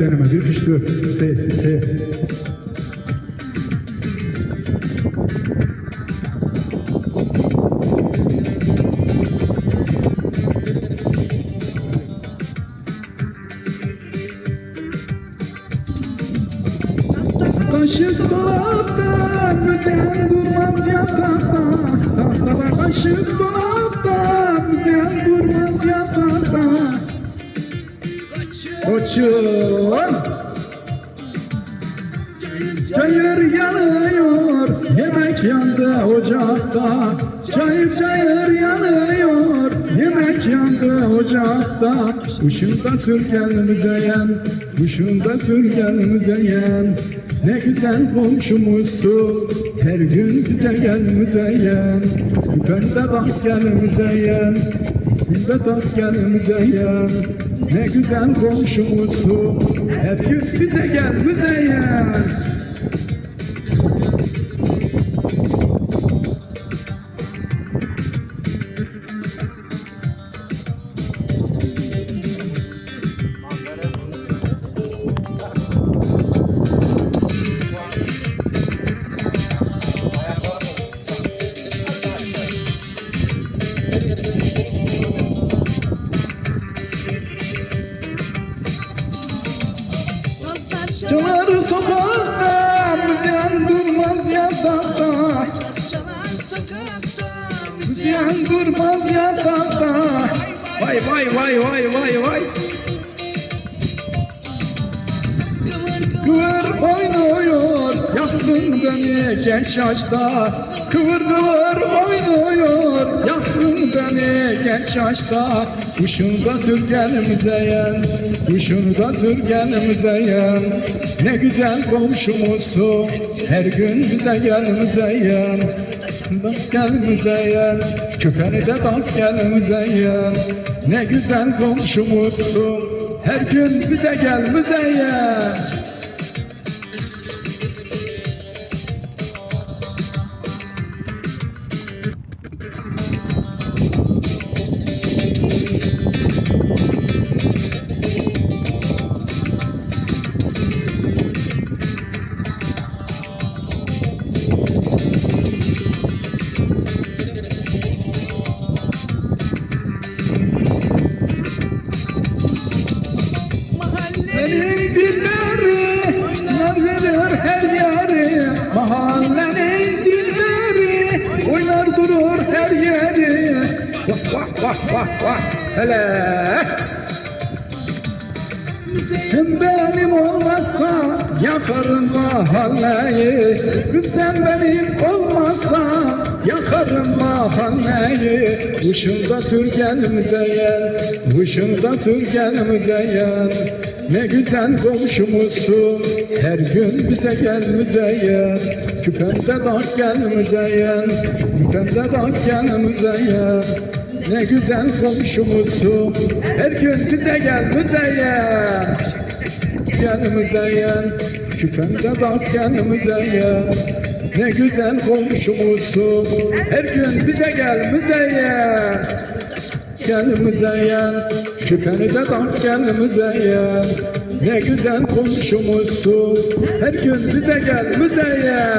deneme. Bir, üç, dört. Se, se. Kaşık dolapta, müzeyen durmaz yatakta. Tahtalar kaşık Koçum. Çayır yanıyor, yemek yandı ocakta. Çayır çayır yanıyor, yemek yandı ocakta. Kuşunda sürgen müzeyen, kuşunda sürgen müzeyen. Ne güzel komşumuzsun, her gün bize gel müzeyen. Küpende bak gel müzeyen, Gel müzeyen. Ne güzel komşumuzsun, her gün bize gel müzeyen. Çalar sokakta, müzeyen durmaz yatakta. Müzeyen durmaz yatakta. Vay vay vay vay vay vay. Beni genç yaşta. Kıvır kıvır oynuyor, yaktın beni genç yaşta. Kuşunda sürgen müzeyen, kuşunda sürgen müzeyen. Ne güzel komşumuzsun, her gün bize gel müzeyen. Bak gel müzeyen, küpeni de bak gel müzeyen. Ne güzel komşumuzsun, her gün bize gel müzeyen. Vah vah vah. Hele. Benim olmazsa yakarım mahalleyi sen benim olmazsa yakarım mahalleyi Kuşunda sürgen müzeyen, kuşunda sürgen müzeyen Ne güzel komşumuzsun, her gün bize gel müzeyen Küpende tak gel müzeyen, küpende tak gel müzeyen ne güzel komşumuzsun Her gün bize gel müzeyyen Gel müzeyyen Küpende bak gel müzeyyen Ne güzel komşumuzsun Her gün bize gel müzeyyen Gel müzeyyen Küpeni de tak gel müzeyyen Ne güzel komşumuzsun Her gün bize gel müzeyyen